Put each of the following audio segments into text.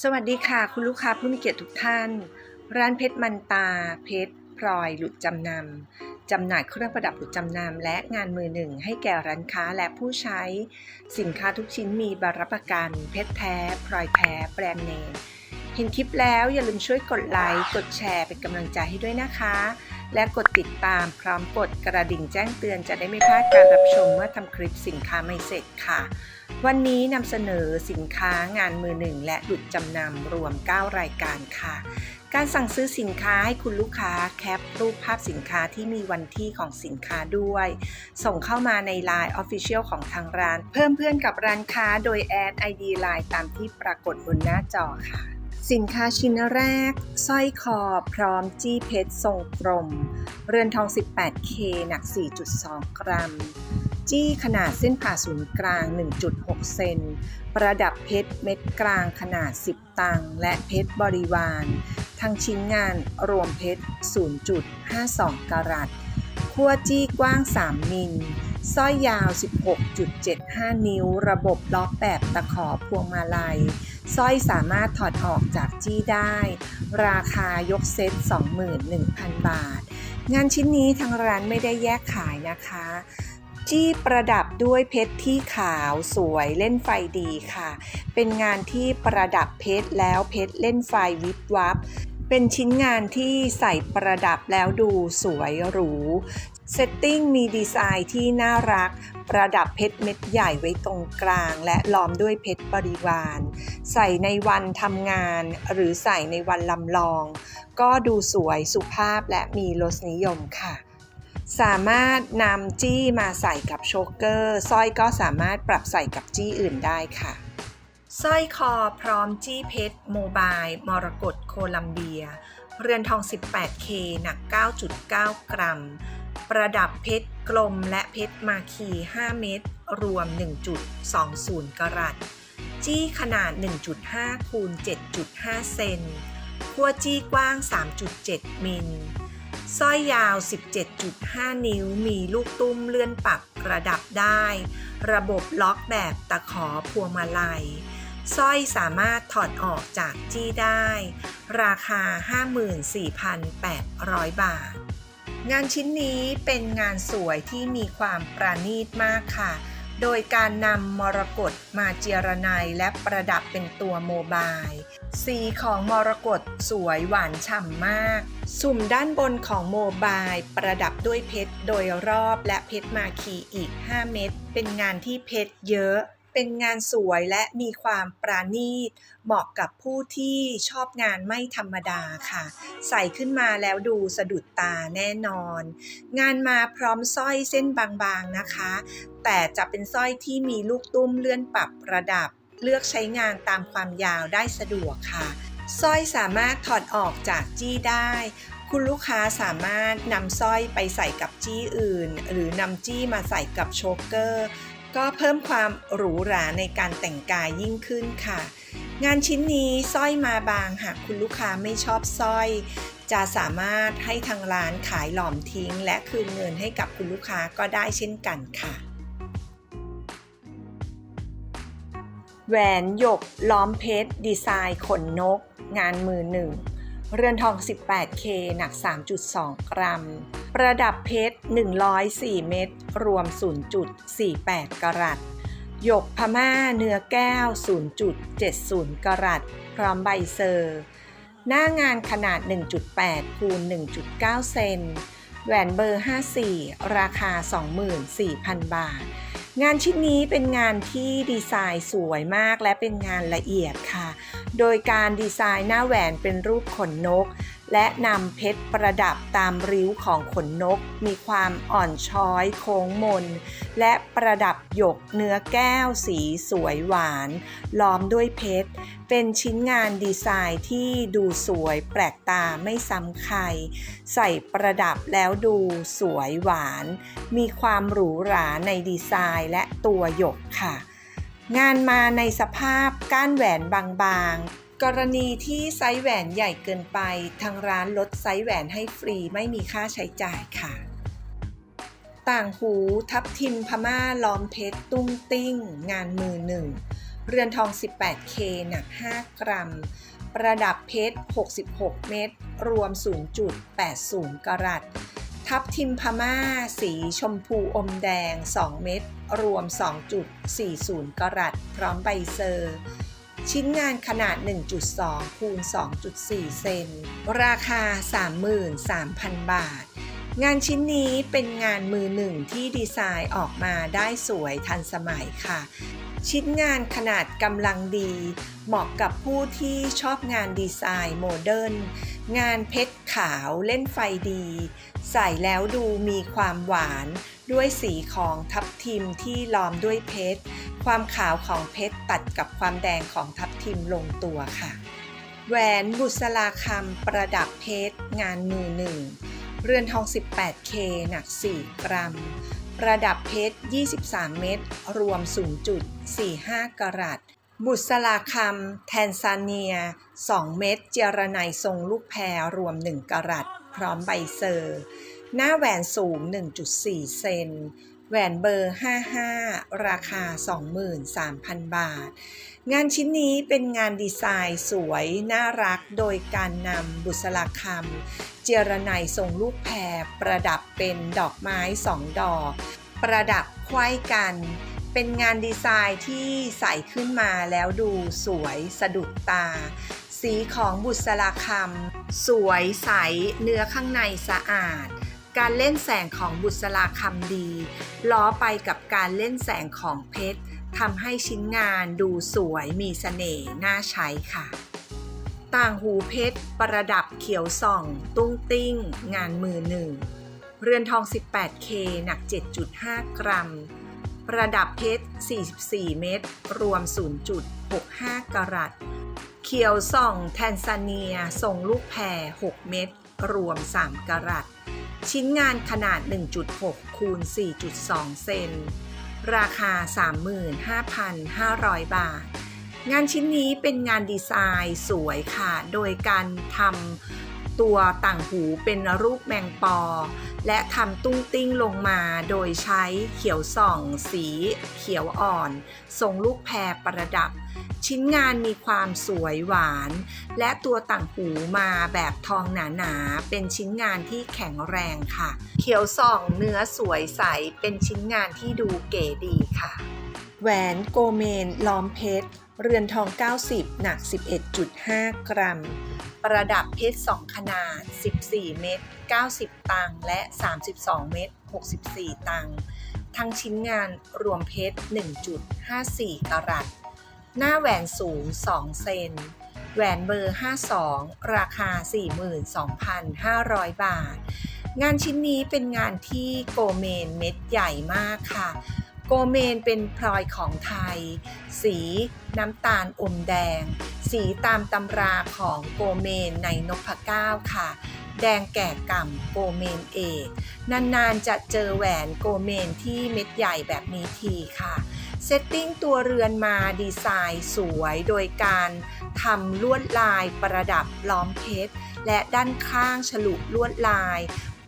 สวัสดีค่ะ คุณลูกค้าผู้มีเกียรติทุกท่าน ร้านเพชรมันตา เพชรพลอยหลุดจำนำจำหน่ายเครื่องประดับหลุดจำนำและงานมือหนึ่งให้แก่ร้านค้าและผู้ใช้ สินค้าทุกชิ้นมีบรับประกัน เพชรแท้พลอยแท้แบรนด์เนมเห็นคลิปแล้วอย่าลืมช่วยกดไลค์กดแชร์เป็นกำลังใจให้ด้วยนะคะ และกดติดตามพร้อมกดกระดิ่งแจ้งเตือนจะได้ไม่พลาดการรับชมเมื่อทำคลิปสินค้าไม่เสร็จค่ะ วันนี้นำเสนอสินค้างานมือหนึ่งและหลุดจำนำรวม 9 รายการค่ะ การสั่งซื้อสินค้าให้คุณลูกค้าแคปรูปภาพสินค้าที่มีวันที่ของสินค้าด้วย ส่งเข้ามาใน Line Official ของทางร้าน เพิ่มเพื่อนกับร้านค้าโดยแอด ID Line ตามที่ปรากฏบนหน้าจอค่ะ สินค้าชิ้นแรกสร้อยคอพร้อมจี้เพชรทรงกลม เรือนทอง 18K หนัก 4.2 กรัม จี้ขนาดเส้นผ่าศูนย์กลาง 1.6 เซน ประดับเพชรเม็ดกลางขนาด 10 ตัง และเพชรบริวาร ทั้งชิ้นงานรวมเพชร 0.52 กรัตขั้วจี้กว้าง 3 มิลสร้อยยาว 16.75 นิ้ว ระบบล็อกแบบตะขอพวงมาลัย สร้อยสามารถถอดออกจากจี้ได้ ราคายกเซ็ต 21,000 บาท งานชิ้นนี้ทางร้านไม่ได้แยกขายนะคะ จี้ประดับด้วยเพชรที่ขาวสวยเล่นไฟดีค่ะ เป็นงานที่ประดับเพชรแล้วเพชรเล่นไฟวิบวับ เป็นชิ้นงานที่ใส่ประดับแล้วดูสวยหรูเซตติ้งมีดีไซน์ที่น่ารัก ประดับเพชรเม็ดใหญ่ไว้ตรงกลาง และล้อมด้วยเพชรบริวาร ใส่ในวันทำงาน หรือใส่ในวันลำลอง ก็ดูสวยสุภาพและมีรสนิยมค่ะ สามารถนำจี้มาใส่กับโชกเกอร์สร้อยก็สามารถปรับใส่กับจี้อื่นได้ค่ะสร้อยคอพร้อมจี้เพชรโมบายมรกตโคลัมเบีย เรือนทอง 18K หนัก 9.9 กรัม ประดับเพชรกลมและเพชรมาคี 5 เม็ดรวม 1.20 กรัต จี้ขนาด 1.5คูณ7.5 เซนขั้วจี้กว้าง 3.7 มิล สร้อยยาว 17.5 นิ้ว มีลูกตุ้มเลื่อนปรับระดับได้ ระบบล็อกแบบตะขอพวงมาลัย สร้อยสามารถถอดออกจากจี้ได้ ราคา 54,800 บาท งานชิ้นนี้เป็นงานสวยที่มีความประณีตมากค่ะ โดยการนำมรกตมาเจียรไนยและประดับเป็นตัวโมบาย สีของมรกตสวยหวานฉ่ำมาก สุ่มด้านบนของโมบายประดับด้วยเพชรโดยรอบและเพชรมาคีอีก 5 เม็ดเป็นงานที่เพชรเยอะ เป็นงานสวยและมีความปราณีต เหมาะกับผู้ที่ชอบงานไม่ธรรมดาค่ะ ใส่ขึ้นมาแล้วดูสะดุดตาแน่นอน งานมาพร้อมสร้อยเส้นบางๆนะคะ แต่จะเป็นสร้อยที่มีลูกตุ้มเลื่อนปรับประดับ เลือกใช้งานตามความยาวได้สะดวกค่ะสร้อยสามารถถอดออกจากจี้ได้ คุณลูกค้าสามารถนำสร้อยไปใส่กับจี้อื่น หรือนำจี้มาใส่กับโชเกอร์ ก็เพิ่มความหรูหราในการแต่งกายยิ่งขึ้นค่ะ งานชิ้นนี้สร้อยมาบางหากคุณลูกค้าไม่ชอบสร้อย จะสามารถให้ทางร้านขายหลอมทิ้ง และคืนเงินให้กับคุณลูกค้าก็ได้เช่นกันค่ะแหวนหยกล้อมเพชรดีไซน์ขนนก งานมือหนึ่ง เรือนทอง 18K หนัก 3.2 กรัม ประดับเพชร 104 เม็ด รวม 0.48 กรัตหยกพม่าเนื้อแก้ว 0.70 กรัตพร้อมใบเซอร์ หน้างานขนาด 1.8 คูณ 1.9 เซน แหวนเบอร์ 54 ราคา 24,000 บาท งานชิ้นนี้เป็นงานที่ดีไซน์สวยมากและเป็นงานละเอียดค่ะ โดยการดีไซน์หน้าแหวนเป็นรูปขนนก และนำเพชรประดับตามริ้วของขนนก มีความอ่อนช้อยโค้งมน และประดับหยกเนื้อแก้วสีสวยหวาน ล้อมด้วยเพชร เป็นชิ้นงานดีไซน์ที่ดูสวยแปลกตาไม่ซ้ำใคร ใส่ประดับแล้วดูสวยหวาน มีความหรูหราในดีไซน์และตัวหยกค่ะงานมาในสภาพก้านแหวนบางๆ กรณีที่ไซส์แหวนใหญ่เกินไป ทางร้านลดไซส์แหวนให้ฟรีไม่มีค่าใช้จ่ายค่ะ ต่างหูทับทิมพม่าล้อมเพชรตุ้งติ้ง งานมือหนึ่ง เรือนทอง 18K หนัก 5 กรัม ประดับเพชร 66 เม็ดรวม 0.80 กรัตทับทิมพม่า สีชมพูอมแดง 2 เม็ดรวม 2.40 กรัตพร้อมใบเซอร์ ชิ้นงานขนาด 1.2 คูณ 2.4 เซน ราคา 33,000 บาท งานชิ้นนี้เป็นงานมือหนึ่งที่ดีไซน์ออกมาได้สวยทันสมัยค่ะ ชิ้นงานขนาดกำลังดี เหมาะกับผู้ที่ชอบงานดีไซน์โมเดิร์น งานเพชรขาวเล่นไฟดี ใส่แล้วดูมีความหวานด้วยสีของทับทิมที่ล้อมด้วยเพชร ความขาวของเพชรตัดกับความแดงของทับทิมลงตัวค่ะ แหวนบุษราคำประดับเพชรงานมือหนึ่ง เรือนทอง 18K หนัก 4 กรัม ประดับเพชร 23 เม็ด รวม 0.45 กรัต บุษราคำแทนซาเนีย 2 เม็ด เจรไนทรงลูกแพร รวม 1 กรัต พร้อมใบเซอร์ หน้าแหวนสูง 1.4 เซน แหวนเบอร์ 55 ราคา 23,000 บาท งานชิ้นนี้เป็นงานดีไซน์สวย น่ารัก โดยการนำบุษราคำ เจรไนยทรงลูกแพรประดับเป็นดอกไม้สองดอก ประดับไขว้กัน เป็นงานดีไซน์ที่ใส่ขึ้นมาแล้วดูสวยสะดุดตา สีของบุษราคำสวยใสเนื้อข้างในสะอาด การเล่นแสงของบุษราคำดี ล้อไปกับการเล่นแสงของเพชรทำให้ชิ้นงานดูสวยมีเสน่ห์น่าใช้ค่ะ ต่างหูเพชร ประดับเขียวส่อง ตุ้งติ้ง งานมือหนึ่ง เรือนทอง 18K หนัก 7.5 กรัม ประดับเพชร 44 เม็ด รวม 0.65 กรัต เขียวส่อง แทนซาเนีย ทรงลูกแพร 6 เม็ด รวม 3 กรัต ชิ้นงานขนาด 1.6 คูณ 4.2 เซน ราคา 35,500 บาท งานชิ้นนี้เป็นงานดีไซน์สวยค่ะ โดยการทำตัวต่างหูเป็นรูปแมงปอ และทำตุ้งติ้งลงมาโดยใช้เขียวส่อง สีเขียวอ่อน ทรงลูกแพรประดับ ชิ้นงานมีความสวยหวาน และตัวต่างหูมาแบบทองหนาๆ เป็นชิ้นงานที่แข็งแรงค่ะ เขียวส่องเนื้อสวยใส เป็นชิ้นงานที่ดูเก๋ดีค่ะ แหวนโกเมนล้อมเพชร เรือนทอง 90 หนัก 11.5 กรัม ประดับเพชร 2 ขนาด 14 เม็ด 90 ตังค์ และ 32 เม็ด 64 ตังค์ ทั้งชิ้นงานรวมเพชร 1.54 กรัต หน้าแหวนสูง 2 เซน แหวนเบอร์ 52 ราคา 42,500 บาท งานชิ้นนี้เป็นงานที่โกเมนเม็ดใหญ่มากค่ะ โกเมนเป็นพลอยของไทย สีน้ำตาลอมแดง สีตามตำราของโกเมนในนพเก้าค่ะ แดงแก่ก่ำโกเมนเอกนานๆจะเจอแหวนโกเมนที่เม็ดใหญ่แบบนี้ทีค่ะเซตติ้งตัวเรือนมาดีไซน์สวยโดยการทำลวดลายประดับล้อมเพชร และด้านข้างฉลุลวดลาย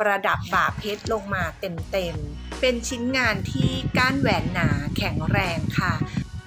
ประดับบ่าเพชรลงมาเต็มๆ เป็นชิ้นงานที่ก้านแหวนหนาแข็งแรงค่ะ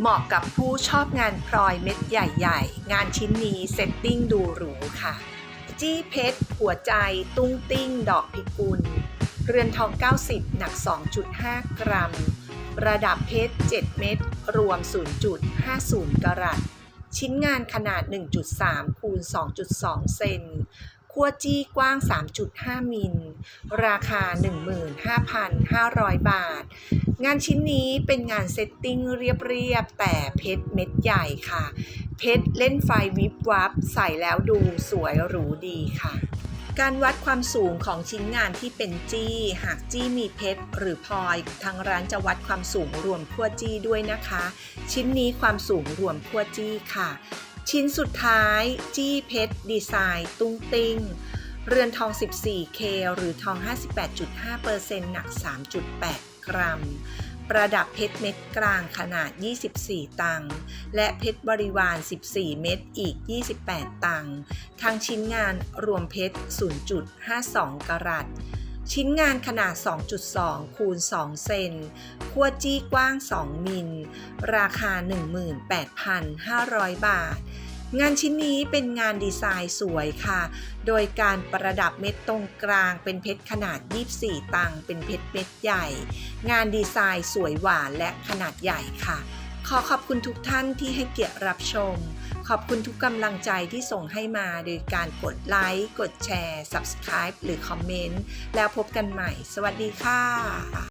เหมาะกับผู้ชอบงานพลอยเม็ดใหญ่ๆ งานชิ้นนี้เซตติ้งดูหรูค่ะ จี้เพชรหัวใจตุ้งติ้งดอกพิกุล เรือนทอง 90 หนัก 2.5 กรัม ระดับเพชร 7 เม็ดรวม 0.50 กรัตชิ้นงานขนาด 1.3 คูณ 2.2 เซน ขั้วจี้กว้าง 3.5 มิล ราคา 15,500 บาท งานชิ้นนี้เป็นงานเซตติ้งเรียบๆ แต่เพชรเม็ดใหญ่ค่ะ เพชรเล่นไฟวิบวับ ใส่แล้วดูสวยหรูดีค่ะ การวัดความสูงของชิ้นงานที่เป็นจี้ หากจี้มีเพชรหรือพลอยทางร้านจะวัดความสูงรวมขั้วจี้ด้วยนะคะ ชิ้นนี้ความสูงรวมขั้วจี้ค่ะ ชิ้นสุดท้าย จี้เพชรดีไซน์ตุ้งติ้ง เรือนทอง 14K หรือทอง 58.5%หนัก 3.8 กรัม ประดับเพชรเม็ดกลางขนาด 24 ตังค์และเพชรบริวาร 14 เม็ดอีก 28 ตังค์ทั้งชิ้นงานรวมเพชร 0.52 กรัต ชิ้นงานขนาด 2.2 คูณ 2 เซนขั้วจี้กว้าง 2 มิล ราคา 18,500 บาท งานชิ้นนี้เป็นงานดีไซน์สวยค่ะ โดยการประดับเม็ดตรงกลางเป็นเพชรขนาด 24 ตัง เป็นเพชรเม็ดใหญ่ งานดีไซน์สวยหวานและขนาดใหญ่ค่ะ ขอขอบคุณทุกท่านที่ให้เกียรติรับชม ขอบคุณทุกกำลังใจที่ส่งให้มาโดยการกดไลค์ กดแชร์ Subscribe หรือคอมเมนต์ แล้วพบกันใหม่ สวัสดีค่ะ